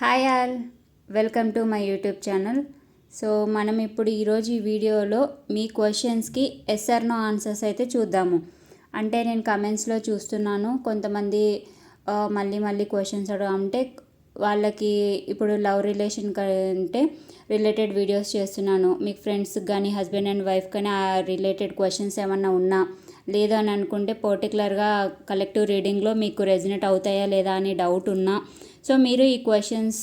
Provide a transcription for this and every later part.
Hi all welcome to my YouTube channel. So మనం ఇప్పుడు ఈరోజు ఈ వీడియోలో మీ క్వశ్చన్స్కి ఎస్ఆర్ నో ఆన్సర్స్ అయితే చూద్దాము. అంటే నేను కమెంట్స్లో చూస్తున్నాను కొంతమంది మళ్ళీ మళ్ళీ క్వశ్చన్స్ అడగ అంటే వాళ్ళకి ఇప్పుడు లవ్ రిలేషన్ అంటే రిలేటెడ్ వీడియోస్ చేస్తున్నాను. మీకు ఫ్రెండ్స్కి కానీ హస్బెండ్ అండ్ వైఫ్ కానీ ఆ రిలేటెడ్ క్వశ్చన్స్ ఏమన్నా ఉన్నా లేదు అని అనుకుంటే పర్టికులర్గా కలెక్టివ్ రీడింగ్లో మీకు రెజినేట్ అవుతాయా లేదా అని డౌట్ ఉన్నా. సో మీరు ఈ క్వశ్చన్స్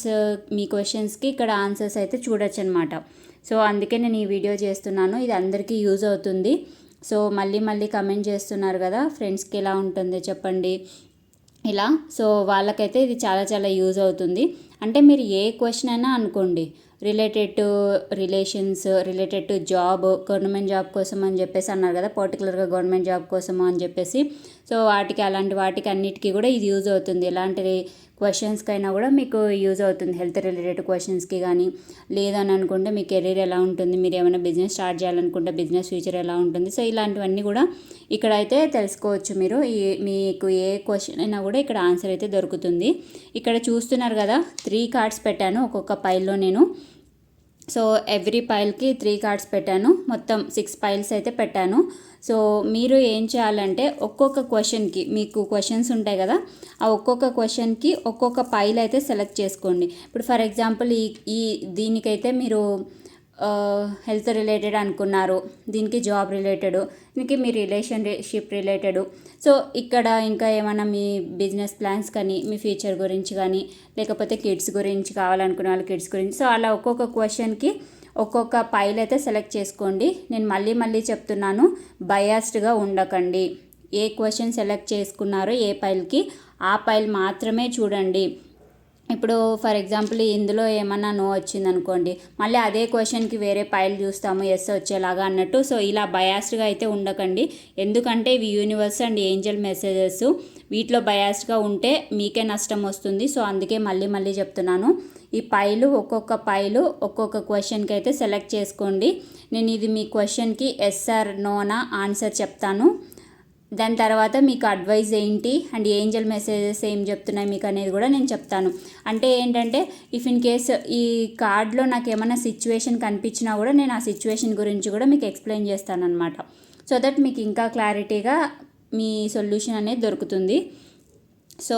మీ క్వశ్చన్స్కి ఇక్కడ ఆన్సర్స్ అయితే చూడొచ్చు అనమాట సో అందుకే నేను ఈ వీడియో చేస్తున్నాను. ఇది అందరికీ యూజ్ అవుతుంది. సో మళ్ళీ మళ్ళీ కమెంట్ చేస్తున్నారు కదా ఫ్రెండ్స్కి ఎలా ఉంటుంది చెప్పండి. ఇలా సో వాళ్ళకైతే ఇది చాలా చాలా యూజ్ అవుతుంది. అంటే మీరు ఏ క్వశ్చన్ అయినా అనుకోండి related to relations related to job government job కోసం అని చెప్పేసి అన్నారు కదా పర్టికులర్గా గవర్నమెంట్ జాబ్ కోసం అని చెప్పేసి. సో వాటికి అలాంటి వాటికి అన్నిటికీ కూడా ఇది యూజ్ అవుతుంది. ఎలాంటి క్వశ్చన్స్కైనా కూడా మీకు యూజ్ అవుతుంది హెల్త్ రిలేటెడ్ క్వశ్చన్స్కి కానీ. లేదని అనుకుంటే మీ కెరీర్ ఎలా ఉంటుంది మీరు ఏమైనా బిజినెస్ స్టార్ట్ చేయాలనుకుంటే బిజినెస్ ఫ్యూచర్ ఎలా ఉంటుంది. సో ఇలాంటివన్నీ కూడా ఇక్కడ అయితే తెలుసుకోవచ్చు మీరు. ఈ మీకు ఏ క్వశ్చన్ అయినా కూడా ఇక్కడ ఆన్సర్ అయితే దొరుకుతుంది. ఇక్కడ చూస్తున్నారు కదా త్రీ కార్డ్స్ పెట్టాను ఒక్కొక్క పైల్లో నేను. సో ఎవ్రీ పైల్కి త్రీ కార్డ్స్ పెట్టాను. మొత్తం సిక్స్ పైల్స్ అయితే పెట్టాను. సో మీరు ఏం చేయాలంటే ఒక్కొక్క క్వశ్చన్కి మీకు క్వశ్చన్స్ ఉంటాయి కదా ఆ ఒక్కొక్క క్వశ్చన్కి ఒక్కొక్క పైల్ అయితే సెలెక్ట్ చేసుకోండి. ఇప్పుడు ఫర్ ఎగ్జాంపుల్ ఈ ఈ దీనికైతే మీరు హెల్త్ రిలేటెడ్ అనుకున్నారు. దీనికి జాబ్ రిలేటెడ్ దీనికి మీ రిలేషన్షిప్ రిలేటెడ్. సో ఇక్కడ ఇంకా ఏమైనా మీ బిజినెస్ ప్లాన్స్ కానీ మీ ఫ్యూచర్ గురించి కానీ లేకపోతే కిడ్స్ గురించి కావాలనుకునే వాళ్ళ కిడ్స్ గురించి సో అలా ఒక్కొక్క క్వశ్చన్కి ఒక్కొక్క పైల్ అయితే సెలెక్ట్ చేసుకోండి. నేను మళ్ళీ మళ్ళీ చెప్తున్నాను బయాస్డ్గా ఉండకండి. ఏ క్వశ్చన్ సెలెక్ట్ చేసుకున్నారో ఏ పైల్కి ఆ పైల్ మాత్రమే చూడండి. ఇప్పుడు ఫర్ ఎగ్జాంపుల్ ఇందులో ఏమన్నా నో వచ్చింది అనుకోండి మళ్ళీ అదే క్వశ్చన్కి వేరే పైలు చూస్తాము ఎస్ వచ్చేలాగా అన్నట్టు. సో ఇలా బయాస్డ్గా అయితే ఉండకండి. ఎందుకంటే ఇవి యూనివర్స్ అండ్ ఏంజల్ మెసేజెస్ వీటిలో బయాస్డ్గా ఉంటే మీకే నష్టం వస్తుంది. సో అందుకే మళ్ళీ మళ్ళీ చెప్తున్నాను. ఈ పైలు ఒక్కొక్క పైలు ఒక్కొక్క క్వశ్చన్కి అయితే సెలెక్ట్ చేసుకోండి. నేను ఇది మీ క్వశ్చన్కి ఎస్ఆర్ నోనా ఆన్సర్ చెప్తాను. దాని తర్వాత మీకు అడ్వైజ్ ఏంటి? అండ్ ఏంజల్ మెసేజెస్ ఏం చెప్తున్నాయి మీకు అనేది కూడా నేను చెప్తాను. అంటే ఏంటంటే ఇఫ్ ఇన్ కేస్ ఈ కార్డ్లో నాకు ఏమైనా సిచ్యువేషన్ కనిపించినా కూడా నేను ఆ సిచ్యువేషన్ గురించి కూడా మీకు ఎక్స్ప్లెయిన్ చేస్తాను అనమాట సో దట్ మీకు ఇంకా క్లారిటీగా మీ సొల్యూషన్ అనేది దొరుకుతుంది. సో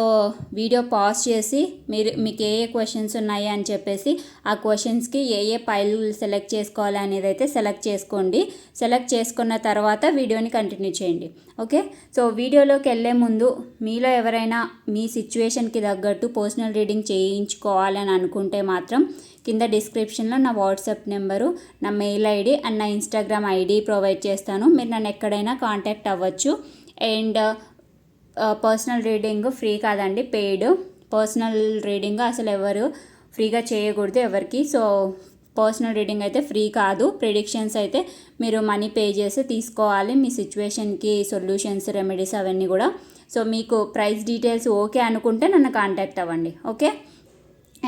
వీడియో పాజ్ చేసి మీరు మీకు ఏ ఏ క్వశ్చన్స్ ఉన్నాయి అని చెప్పేసి ఆ క్వశ్చన్స్కి ఏ ఏ పైలు సెలెక్ట్ చేసుకోవాలి అనేది అయితే సెలెక్ట్ చేసుకోండి. సెలెక్ట్ చేసుకున్న తర్వాత వీడియోని కంటిన్యూ చేయండి. ఓకే సో వీడియోలోకి వెళ్ళే ముందు మీలో ఎవరైనా మీ సిచ్యువేషన్కి తగ్గట్టు పర్సనల్ రీడింగ్ చేయించుకోవాలని అనుకుంటే మాత్రం కింద డిస్క్రిప్షన్లో నా వాట్సాప్ నెంబరు నా మెయిల్ ఐడి అండ్ నా ఇన్స్టాగ్రామ్ ఐడి ప్రొవైడ్ చేస్తాను. మీరు నన్ను ఎక్కడైనా కాంటాక్ట్ అవ్వచ్చు. అండ్ పర్సనల్ రీడింగ్ ఫ్రీ కాదండి పెయిడ్ పర్సనల్ రీడింగ్ అసలు ఎవరు ఫ్రీగా చేయకూడదు ఎవరికి. సో పర్సనల్ రీడింగ్ అయితే ఫ్రీ కాదు. ప్రిడిక్షన్స్ అయితే మీరు మనీ పే చేసి తీసుకోవాలి. మీ సిచ్యువేషన్కి సొల్యూషన్స్ రెమెడీస్ అవన్నీ కూడా. సో మీకు ప్రైస్ డీటెయిల్స్ ఓకే అనుకుంటే నన్ను కాంటాక్ట్ అవ్వండి. Okay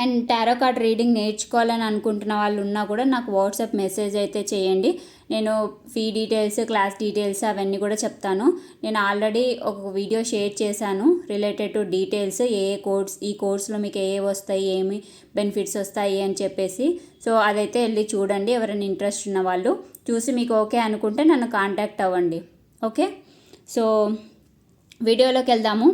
and tarot card reading నేర్చుకోవాలని అనుకుంటున్న వాళ్ళు ఉన్నా కూడా నాకు వాట్సాప్ మెసేజ్ అయితే చేయండి. నేను ఫీ డీటెయిల్స్ క్లాస్ డీటెయిల్స్ అవన్నీ కూడా చెప్తాను. నేను ఆల్రెడీ ఒక వీడియో షేర్ చేశాను రిలేటెడ్ టు డీటెయిల్స్ ఏ ఏ కోర్స్ ఈ కోర్స్లో మీకు ఏ ఏ వస్తాయి ఏమి బెనిఫిట్స్ వస్తాయి అని చెప్పేసి. సో అదైతే వెళ్ళి చూడండి ఎవరైనా ఇంట్రెస్ట్ ఉన్న వాళ్ళు. చూసి మీకు ఓకే అనుకుంటే నన్ను కాంటాక్ట్ అవ్వండి. ఓకే సో వీడియోలోకి వెళ్దాము.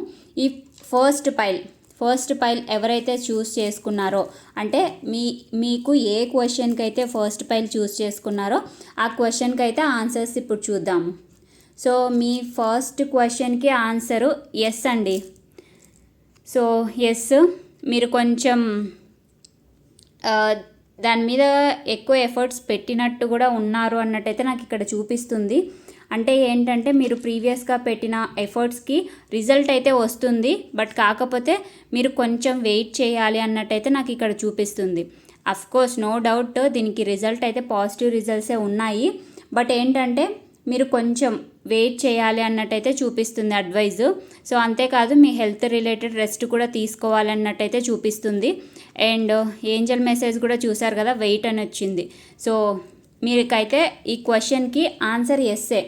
ఈ ఫస్ట్ పైల్ ఫస్ట్ పైల్ ఎవరైతే చూస్ చేసుకున్నారో అంటే మీ మీకు ఏ క్వశ్చన్కి అయితే ఫస్ట్ పైల్ చూస్ చేసుకున్నారో ఆ క్వశ్చన్కి అయితే ఆన్సర్స్ ఇప్పుడు చూద్దాము సో మీ ఫస్ట్ క్వశ్చన్కి ఆన్సరు ఎస్ అండి. సో ఎస్ మీరు కొంచెం దాని మీద ఎక్కువ ఎఫర్ట్స్ పెట్టినట్టు కూడా ఉన్నారు అన్నట్టయితే నాకు ఇక్కడ చూపిస్తుంది. అంటే ఏంటంటే మీరు ప్రీవియస్గా పెట్టిన ఎఫర్ట్స్కి రిజల్ట్ అయితే వస్తుంది బట్ కాకపోతే మీరు కొంచెం వెయిట్ చేయాలి అన్నట్టయితే నాకు ఇక్కడ చూపిస్తుంది. అఫ్ కోర్స్ నో డౌట్ దీనికి రిజల్ట్ అయితే పాజిటివ్ రిజల్ట్సే ఉన్నాయి బట్ ఏంటంటే మీరు కొంచెం వెయిట్ చేయాలి అన్నట్టయితే చూపిస్తుంది అడ్వైజ్. సో అంతేకాదు మీ హెల్త్ రిలేటెడ్ రెస్ట్ కూడా తీసుకోవాలన్నట్టయితే చూపిస్తుంది. అండ్ ఏంజల్ మెసేజ్ కూడా చూసారు కదా వెయిట్ అని వచ్చింది. సో మీకైతే ఈ క్వశ్చన్కి ఆన్సర్ ఎస్సే.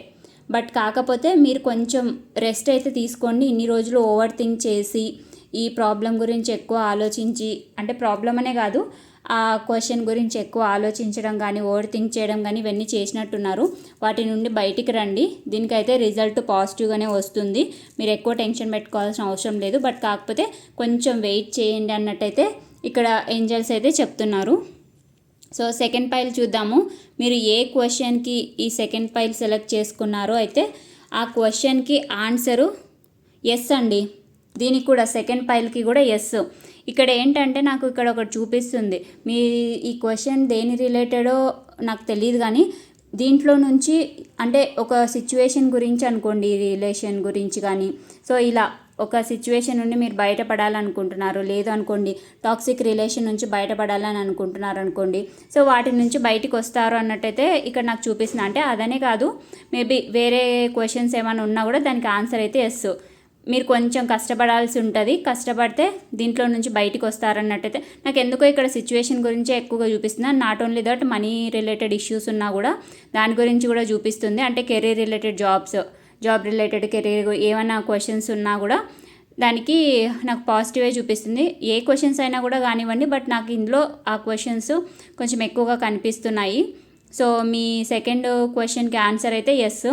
బట్ కాకపోతే మీరు కొంచెం రెస్ట్ అయితే తీసుకోండి. ఇన్ని రోజులు ఓవర్ థింక్ చేసి ఈ ప్రాబ్లం గురించి ఎక్కువ ఆలోచించి అంటే ప్రాబ్లం అనే కాదు ఆ క్వశ్చన్ గురించి ఎక్కువ ఆలోచించడం కానీ ఓవర్ థింక్ చేయడం కానీ ఇవన్నీ చేసినట్టున్నారు. వాటి నుండి బయటికి రండి. దీనికైతే రిజల్ట్ పాజిటివ్గానే వస్తుంది. మీరు ఎక్కువ టెన్షన్ పెట్టుకోవాల్సిన అవసరం లేదు. బట్ కాకపోతే కొంచెం వెయిట్ చేయండి అన్నట్టయితే ఇక్కడ ఏంజల్స్ అయితే చెప్తున్నారు. సో సెకండ్ ఫైల్ చూద్దాము. మీరు ఏ క్వశ్చన్కి ఈ సెకండ్ ఫైల్ సెలెక్ట్ చేసుకున్నారో అయితే ఆ క్వశ్చన్కి ఆన్సరు ఎస్ అండి. దీనికి కూడా సెకండ్ ఫైల్కి కూడా ఎస్ ఇక్కడ ఏంటంటే నాకు ఇక్కడ ఒకటి చూపిస్తుంది. మీ ఈ క్వశ్చన్ దేని రిలేటెడో నాకు తెలియదు కానీ దీంట్లో నుంచి అంటే ఒక సిచ్యువేషన్ గురించి అనుకోండి రిలేషన్ గురించి కానీ. సో ఇలా ఒక సిచ్యువేషన్ నుండి మీరు బయటపడాలనుకుంటున్నారు. లేదు అనుకోండి టాక్సిక్ రిలేషన్ నుంచి బయటపడాలని అనుకుంటున్నారు అనుకోండి. సో వాటి నుంచి బయటికి వస్తారు అన్నట్టయితే ఇక్కడ నాకు చూపిస్తుంది అంటే అదనే కాదు మేబీ వేరే క్వశ్చన్స్ ఏమైనా ఉన్నా కూడా దానికి ఆన్సర్ అయితే ఎస్ మీరు కొంచెం కష్టపడాల్సి ఉంటుంది. కష్టపడితే దీంట్లో నుంచి బయటకు వస్తారన్నట్టయితే నాకు ఎందుకో ఇక్కడ సిచ్యువేషన్ గురించే ఎక్కువగా చూపిస్తుంది not only that money related issues ఉన్నా కూడా దాని గురించి కూడా చూపిస్తుంది. అంటే career related jobs job related career ఏమైనా క్వశ్చన్స్ ఉన్నా కూడా దానికి నాకు పాజిటివే చూపిస్తుంది. ఏ క్వశ్చన్స్ అయినా కూడా కానివ్వండి బట్ నాకు ఇందులో ఆ క్వశ్చన్స్ కొంచెం ఎక్కువగా కనిపిస్తున్నాయి. సో మీ సెకండ్ క్వశ్చన్కి ఆన్సర్ అయితే ఎస్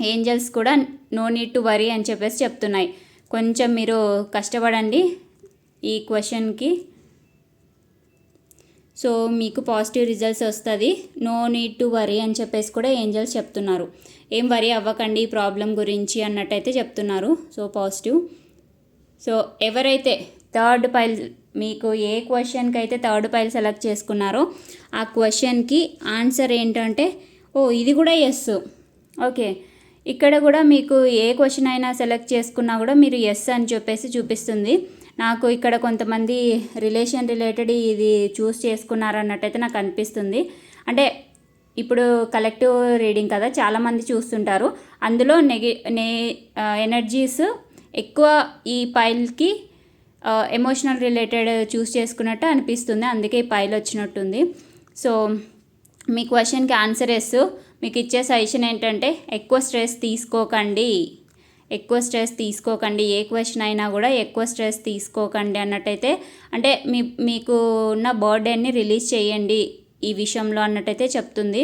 ఏంజల్స్ కూడా నో నీడ్ టు వరీ అని చెప్పేసి చెప్తున్నాయి. కొంచెం మీరు కష్టపడండి ఈ క్వశ్చన్కి సో మీకు పాజిటివ్ రిజల్ట్స్ వస్తుంది. నో నీడ్ టు వరీ అని చెప్పేసి కూడా ఏంజల్స్ చెప్తున్నారు. ఏం వరీ అవ్వకండి ఈ ప్రాబ్లం గురించి అన్నట్టయితే చెప్తున్నారు. So positive. సో ఎవరైతే థర్డ్ పైల్ మీకు ఏ క్వశ్చన్కి అయితే థర్డ్ పైల్ సెలెక్ట్ చేసుకున్నారో ఆ క్వశ్చన్కి ఆన్సర్ ఏంటంటే ఓ ఇది కూడా ఎస్ ఓకే. ఇక్కడ కూడా మీకు ఏ క్వశ్చన్ అయినా సెలెక్ట్ చేసుకున్నా కూడా మీరు ఎస్ అని చెప్పేసి చూపిస్తుంది. నాకు ఇక్కడ కొంతమంది రిలేషన్ రిలేటెడ్ ఇది చూస్ చేసుకున్నారన్నట్టయితే నాకు అనిపిస్తుంది. అంటే ఇప్పుడు కలెక్టివ్ రీడింగ్ కదా చాలామంది చూస్తుంటారు. అందులో నెగి నే ఎనర్జీస్ ఎక్కువ ఈ పైల్కి ఎమోషనల్ రిలేటెడ్ చూస్ చేసుకున్నట్టు అనిపిస్తుంది. అందుకే ఈ పైల్ వచ్చినట్టుంది. సో మీ క్వశ్చన్కి ఆన్సర్ ఎస్ మీకు ఇచ్చే సజెషన్ ఏంటంటే ఎక్కువ స్ట్రెస్ తీసుకోకండి. ఎక్కువ స్ట్రెస్ తీసుకోకండి ఏ క్వశ్చన్ అయినా కూడా ఎక్కువ స్ట్రెస్ తీసుకోకండి అన్నట్టయితే అంటే మీ మీకు ఉన్న బర్డెన్ని రిలీజ్ చేయండి ఈ విషయంలో అన్నట్టయితే చెప్తుంది.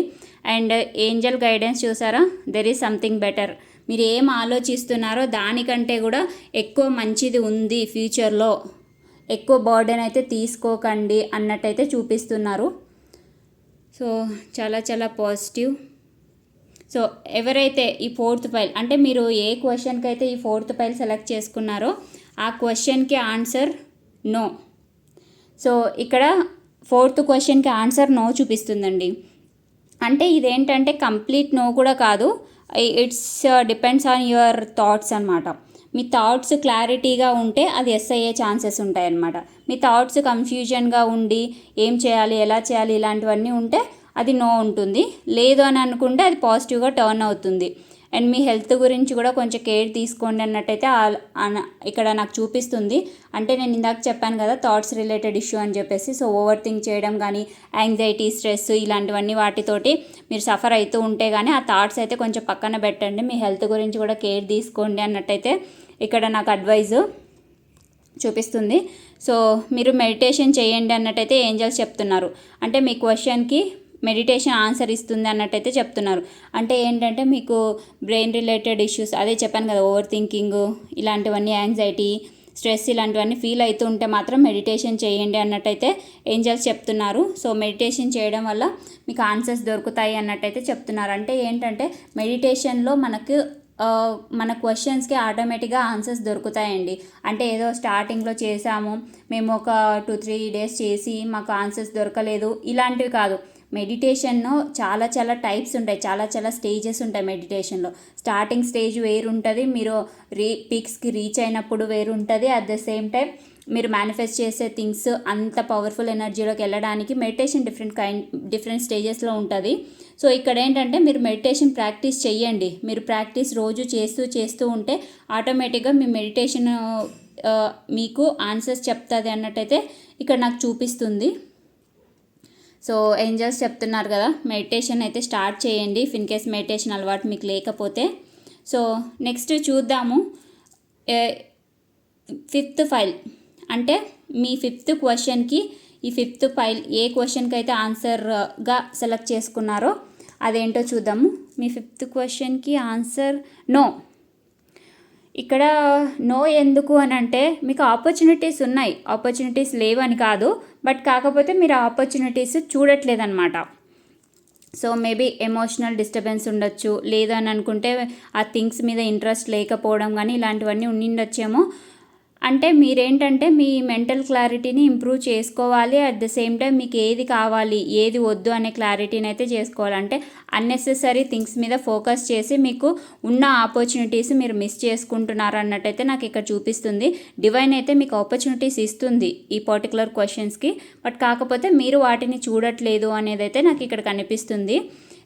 అండ్ ఏంజల్ గైడెన్స్ చూసారా? దెర్ ఈజ్ సంథింగ్ బెటర్ మీరు ఏం ఆలోచిస్తున్నారో దానికంటే కూడా ఎక్కువ మంచిది ఉంది ఫ్యూచర్లో ఎక్కువ బర్డెన్ అయితే తీసుకోకండి అన్నట్టయితే చూపిస్తున్నారు. సో చాలా చాలా పాజిటివ్ సో ఎవరైతే ఈ ఫోర్త్ ఫైల్ అంటే మీరు ఏ క్వశ్చన్కి అయితే ఈ ఫోర్త్ ఫైల్ సెలెక్ట్ చేసుకున్నారో ఆ క్వశ్చన్కి ఆన్సర్ నో. సో ఇక్కడ ఫోర్త్ క్వశ్చన్కి ఆన్సర్ నో చూపిస్తుందండి. అంటే ఇదేంటంటే కంప్లీట్ నో కూడా కాదు it's depends on your thoughts అనమాట మీ థాట్స్ క్లారిటీగా ఉంటే అది ఎస్ అయ్యే ఛాన్సెస్ ఉంటాయన్నమాట. మీ థాట్స్ కన్ఫ్యూజన్గా ఉండి ఏం చేయాలి ఎలా చేయాలి ఇలాంటివన్నీ ఉంటే అది నో ఉంటుంది. లేదు అని అనుకుంటే అది పాజిటివ్గా టర్న్ అవుతుంది. అండ్ మీ హెల్త్ గురించి కూడా కొంచెం కేర్ తీసుకోండి అన్నట్టయితే ఇక్కడ నాకు చూపిస్తుంది. అంటే నేను ఇందాక చెప్పాను కదా థాట్స్ రిలేటెడ్ ఇష్యూ అని చెప్పేసి. సో ఓవర్ థింక్ చేయడం కానీ యాంగ్జైటీ స్ట్రెస్ ఇలాంటివన్నీ వాటితోటి మీరు సఫర్ అవుతూ ఉంటే కానీ ఆ థాట్స్ అయితే కొంచెం పక్కన పెట్టండి. మీ హెల్త్ గురించి కూడా కేర్ తీసుకోండి అన్నట్టయితే ఇక్కడ నాకు అడ్వైజ్ చూపిస్తుంది. సో మీరు మెడిటేషన్ చేయండి అన్నట్టయితే ఏంజల్స్ చెప్తున్నారు. అంటే మీ క్వశ్చన్కి మెడిటేషన్ ఆన్సర్ ఇస్తుంది అన్నట్టయితే చెప్తున్నారు. అంటే ఏంటంటే మీకు బ్రెయిన్ రిలేటెడ్ ఇష్యూస్ అదే చెప్పాను కదా ఓవర్ థింకింగ్ ఇలాంటివన్నీ యాంగ్జైటీ స్ట్రెస్ ఇలాంటివన్నీ ఫీల్ అవుతూ ఉంటే మాత్రం మెడిటేషన్ చేయండి అన్నట్టయితే ఏంజల్స్ చెప్తున్నారు. సో మెడిటేషన్ చేయడం వల్ల మీకు ఆన్సర్స్ దొరుకుతాయి అన్నట్టయితే చెప్తున్నారు. అంటే ఏంటంటే మెడిటేషన్లో మనకు మన క్వశ్చన్స్కి ఆటోమేటిక్గా ఆన్సర్స్ దొరుకుతాయండి. అంటే ఏదో స్టార్టింగ్లో చేసాము మేము ఒక టూ త్రీ డేస్ చేసి మాకు ఆన్సర్స్ దొరకలేదు ఇలాంటివి కాదు. మెడిటేషన్లో చాలా చాలా టైప్స్ ఉంటాయి చాలా చాలా స్టేజెస్ ఉంటాయి మెడిటేషన్లో. స్టార్టింగ్ స్టేజ్ వేరు ఉంటుంది మీరు రీ పీక్స్కి రీచ్ అయినప్పుడు వేరు ఉంటుంది అట్ ద సేమ్ టైం మీరు మేనిఫెస్ట్ చేసే థింగ్స్ అంత పవర్ఫుల్ ఎనర్జీలోకి వెళ్ళడానికి మెడిటేషన్ డిఫరెంట్ కైండ్ డిఫరెంట్ స్టేజెస్లో ఉంటుంది. సో ఇక్కడ ఏంటంటే మీరు మెడిటేషన్ ప్రాక్టీస్ చేయండి మీరు ప్రాక్టీస్ రోజు చేస్తూ చేస్తూ ఉంటే ఆటోమేటిక్గా మీ మెడిటేషన్ మీకు ఆన్సర్స్ చెప్తుంది అన్నట్టయితే ఇక్కడ నాకు చూపిస్తుంది. సో ఏంజల్స్ చెప్తున్నారు కదా మెడిటేషన్ అయితే స్టార్ట్ చేయండి ఇన్ కేస్ మెడిటేషన్ అలవాటు మీకు లేకపోతే. సో నెక్స్ట్ చూద్దాము. Fifth file. అంటే మీ ఫిఫ్త్ క్వశ్చన్కి ఈ ఫిఫ్త్ ఫైల్ ఏ క్వశ్చన్కి అయితే ఆన్సర్గా సెలెక్ట్ చేసుకున్నారో అదేంటో చూద్దాము. మీ ఫిఫ్త్ క్వశ్చన్కి ఆన్సర్ నో. ఇక్కడ నో ఎందుకు అని అంటే మీకు ఆపర్చునిటీస్ ఉన్నాయి. ఆపర్చునిటీస్ లేవని కాదు. బట్ కాకపోతే మీరు ఆపర్చునిటీస్ చూడట్లేదన్నమాట. సో మేబీ ఎమోషనల్ డిస్టర్బెన్స్ ఉండొచ్చు. లేదని అనుకుంటే ఆ థింగ్స్ మీద ఇంట్రెస్ట్ లేకపోవడం కానీ ఇలాంటివన్నీ ఉండిండొచ్చేమో. అంటే మీరేంటంటే మీ మెంటల్ క్లారిటీని ఇంప్రూవ్ చేసుకోవాలి. అట్ ద సేమ్ టైం మీకు ఏది కావాలి ఏది వద్దు అనే క్లారిటీని అయితే చేసుకోవాలంటే అన్నెసెసరీ థింగ్స్ మీద ఫోకస్ చేసి మీకు ఉన్న ఆపర్చునిటీస్ మీరు మిస్ చేసుకుంటున్నారు అన్నట్టయితే నాకు ఇక్కడ చూపిస్తుంది. డివైన్ అయితే మీకు ఆపర్చునిటీస్ ఇస్తుంది ఈ పర్టికులర్ క్వశ్చన్స్కి బట్ కాకపోతే మీరు వాటిని చూడట్లేదు అనేది అయితే నాకు ఇక్కడ కనిపిస్తుంది.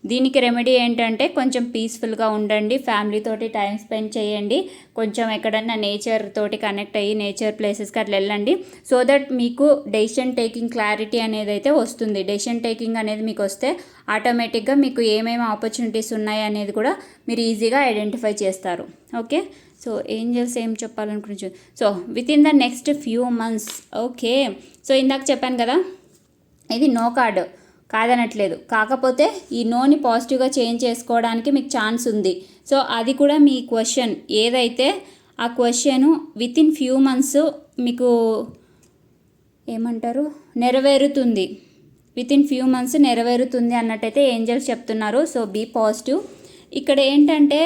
దీనికి రెమెడీ ఏంటంటే కొంచెం పీస్ఫుల్గా ఉండండి ఫ్యామిలీతోటి టైం స్పెండ్ చేయండి కొంచెం ఎక్కడన్నా నేచర్ తోటి కనెక్ట్ అయ్యి నేచర్ ప్లేసెస్కి అట్లా వెళ్ళండి సో దట్ మీకు డెసిషన్ టేకింగ్ క్లారిటీ అనేది అయితే వస్తుంది. డెసిషన్ టేకింగ్ అనేది మీకు వస్తే ఆటోమేటిక్గా మీకు ఏమేమి ఆపర్చునిటీస్ ఉన్నాయి అనేది కూడా మీరు ఈజీగా ఐడెంటిఫై చేస్తారు. ఓకే సో ఏంజల్స్ ఏం చెప్పాలనుకుంటు so within the next few months okay so ఇందాక చెప్పాను కదా ఇది నో కార్డు కాదనట్లేదు. కాకపోతే ఈ నోని పాజిటివ్గా చేంజ్ చేసుకోవడానికి మీకు ఛాన్స్ ఉంది. సో అది కూడా మీ క్వశ్చన్. ఏదైతే ఆ question within few months మీకు ఏమంటారు? నెరవేరుతుంది. విత్ ఇన్ ఫ్యూ మంత్స్ నెరవేరుతుంది అన్నట్టయితే ఏంజల్స్ చెప్తున్నారు. So be positive. ఇక్కడ ఏంటంటే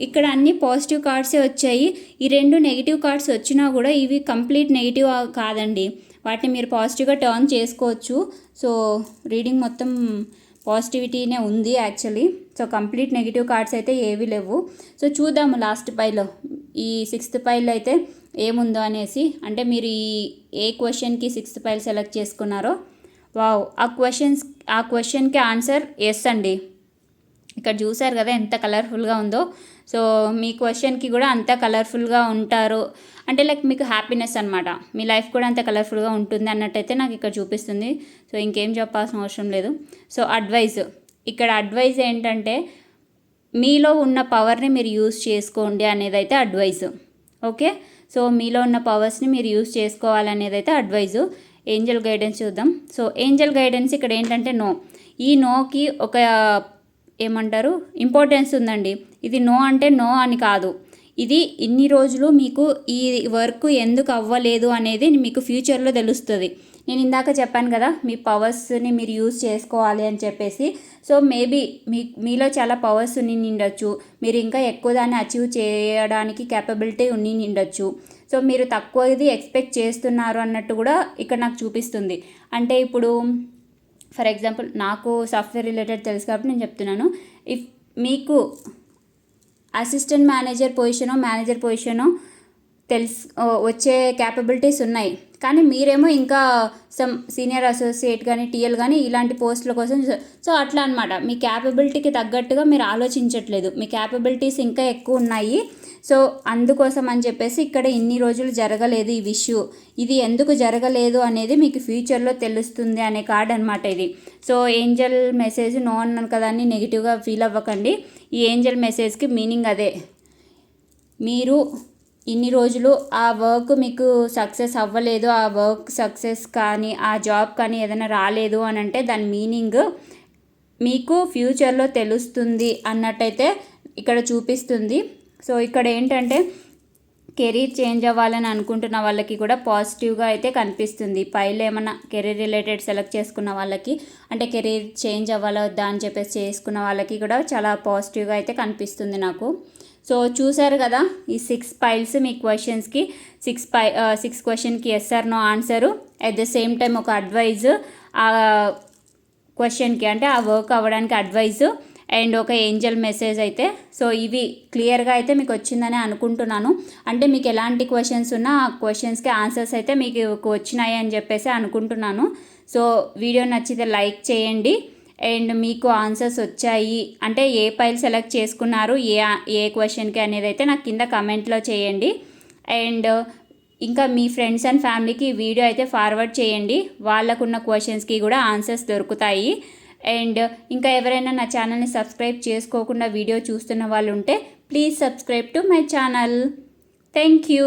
ఇక్కడ అన్ని పాజిటివ్ కార్డ్సే వచ్చాయి. ఈ రెండు నెగిటివ్ కార్డ్స్ వచ్చినా కూడా ఇవి కంప్లీట్ నెగిటివ్ కాదండి. వాటిని మీరు పాజిటివ్గా టర్న్ చేసుకోవచ్చు. సో రీడింగ్ మొత్తం పాజిటివిటీనే ఉంది actually. So complete negative cards అయితే ఏవి లేవు. సో చూద్దాము లాస్ట్ పైలో. ఈ సిక్స్త్ పైలో అయితే ఏముందో అనేసి. అంటే మీరు ఈ ఏ క్వశ్చన్కి సిక్స్త్ పైల్ సెలెక్ట్ చేసుకున్నారో. వావ్ ఆ క్వశ్చన్స్ ఆ క్వశ్చన్కి ఆన్సర్ ఎస్ అండి. ఇక్కడ చూసారు కదా ఎంత కలర్ఫుల్గా ఉందో. సో మీ క్వశ్చన్కి కూడా అంత కలర్ఫుల్గా ఉంటారు. అంటే లైక్ మీకు హ్యాపీనెస్ అనమాట మీ లైఫ్ కూడా అంత కలర్ఫుల్గా ఉంటుంది అన్నట్టయితే నాకు ఇక్కడ చూపిస్తుంది. సో ఇంకేం చెప్పాల్సిన అవసరం లేదు. So advise. ఇక్కడ అడ్వైజ్ ఏంటంటే మీలో ఉన్న పవర్ని మీరు యూస్ చేసుకోండి అనేది అయితే అడ్వైజ్. ఓకే? సో మీలో ఉన్న పవర్స్ని మీరు యూస్ చేసుకోవాలనేది అయితే అడ్వైజు. ఏంజల్ గైడెన్స్ చూద్దాం. సో ఏంజల్ గైడెన్స్ ఇక్కడ ఏంటంటే నో. ఈ నోకి ఒక ఏమంటారు? ఇంపార్టెన్స్ ఉందండి. ఇది నో అంటే నో అని కాదు. ఇది ఇన్ని రోజులు మీకు ఈ వర్క్ ఎందుకు అవ్వలేదు అనేది మీకు ఫ్యూచర్లో తెలుస్తుంది. నేను ఇందాక చెప్పాను కదా మీ పవర్స్ని మీరు యూజ్ చేసుకోవాలి అని చెప్పేసి. సో మేబీ మీ మీలో చాలా పవర్స్ ఉన్ని నిండొచ్చు మీరు ఇంకా ఎక్కువ దాన్ని అచీవ్ చేయడానికి క్యాపబిలిటీ ఉన్ని నిండొచ్చు సో మీరు తక్కువది ఎక్స్పెక్ట్ చేస్తున్నారు అన్నట్టు కూడా ఇక్కడ నాకు చూపిస్తుంది. అంటే ఇప్పుడు ఫర్ ఎగ్జాంపుల్ నాకు సాఫ్ట్వేర్ రిలేటెడ్ తెలుసు కాబట్టి నేను చెప్తున్నాను. ఇఫ్ మీకు అసిస్టెంట్ మేనేజర్ పొజిషనో మేనేజర్ పొజిషనో తెలుసు వచ్చే క్యాపబిలిటీస్ ఉన్నాయి. కానీ మీరేమో ఇంకా సమ్ సీనియర్ అసోసియేట్ కానీ టీఎల్ కానీ ఇలాంటి పోస్టుల కోసం సో అట్లా అనమాట మీ క్యాపబిలిటీకి తగ్గట్టుగా మీరు ఆలోచించట్లేదు. మీ క్యాపబిలిటీస్ ఇంకా ఎక్కువ ఉన్నాయి. సో అందుకోసం అని చెప్పేసి ఇక్కడ ఇన్ని రోజులు జరగలేదు ఈ విష్యూ. ఇది ఎందుకు జరగలేదు అనేది మీకు ఫ్యూచర్లో తెలుస్తుంది అనే కార్డ్ అనమాట ఇది. సో ఏంజల్ మెసేజ్ నో అన్నాను కదా అని నెగిటివ్గా ఫీల్ అవ్వకండి. ఈ ఏంజల్ మెసేజ్కి మీనింగ్ అదే. మీరు ఇన్ని రోజులు ఆ వర్క్ మీకు సక్సెస్ అవ్వలేదు ఆ వర్క్ సక్సెస్ కానీ ఆ జాబ్ కానీ ఏదైనా రాలేదు అని అంటే దాని మీనింగ్ మీకు ఫ్యూచర్లో తెలుస్తుంది అన్నట్టయితే ఇక్కడ చూపిస్తుంది. సో ఇక్కడ ఏంటంటే కెరీర్ చేంజ్ అవ్వాలని అనుకుంటున్న వాళ్ళకి కూడా పాజిటివ్గా అయితే కనిపిస్తుంది. పైలో ఏమైనా కెరీర్ రిలేటెడ్ సెలెక్ట్ చేసుకున్న వాళ్ళకి అంటే కెరీర్ చేంజ్ అవ్వాలా వద్దా అని చెప్పేసి చేసుకున్న వాళ్ళకి కూడా చాలా పాజిటివ్గా అయితే కనిపిస్తుంది నాకు. సో చూసారు కదా ఈ సిక్స్ పైల్స్ మీ క్వశ్చన్స్కి సిక్స్ పై సిక్స్ క్వశ్చన్కి yes or no answer at the same time ఒక అడ్వైజ్ ఆ క్వశ్చన్కి అంటే ఆ వర్క్ అవ్వడానికి అడ్వైజ్ అండ్ ఒక ఏంజల్ మెసేజ్ అయితే. సో ఇవి క్లియర్గా అయితే మీకు వచ్చిందని అనుకుంటున్నాను. అంటే మీకు ఎలాంటి క్వశ్చన్స్ ఉన్నా ఆ క్వశ్చన్స్కి ఆన్సర్స్ అయితే మీకు వచ్చినాయి అని చెప్పేసి అనుకుంటున్నాను. సో వీడియో నచ్చితే లైక్ చేయండి. అండ్ మీకు ఆన్సర్స్ వచ్చాయి. అంటే ఏ ఫైల్ సెలెక్ట్ చేసుకున్నారు ఏ ఏ క్వశ్చన్కి అనేది అయితే నాకు కింద కమెంట్లో చేయండి. అండ్ ఇంకా మీ ఫ్రెండ్స్ అండ్ ఫ్యామిలీకి వీడియో అయితే ఫార్వర్డ్ చేయండి. వాళ్ళకున్న క్వశ్చన్స్కి కూడా ఆన్సర్స్ దొరుకుతాయి. అండ్ ఇంకా ఎవరైనా నా ఛానల్ని సబ్స్క్రైబ్ చేసుకోకుండా వీడియో చూస్తున్న వాళ్ళు ఉంటే please subscribe to my channel. Thank you.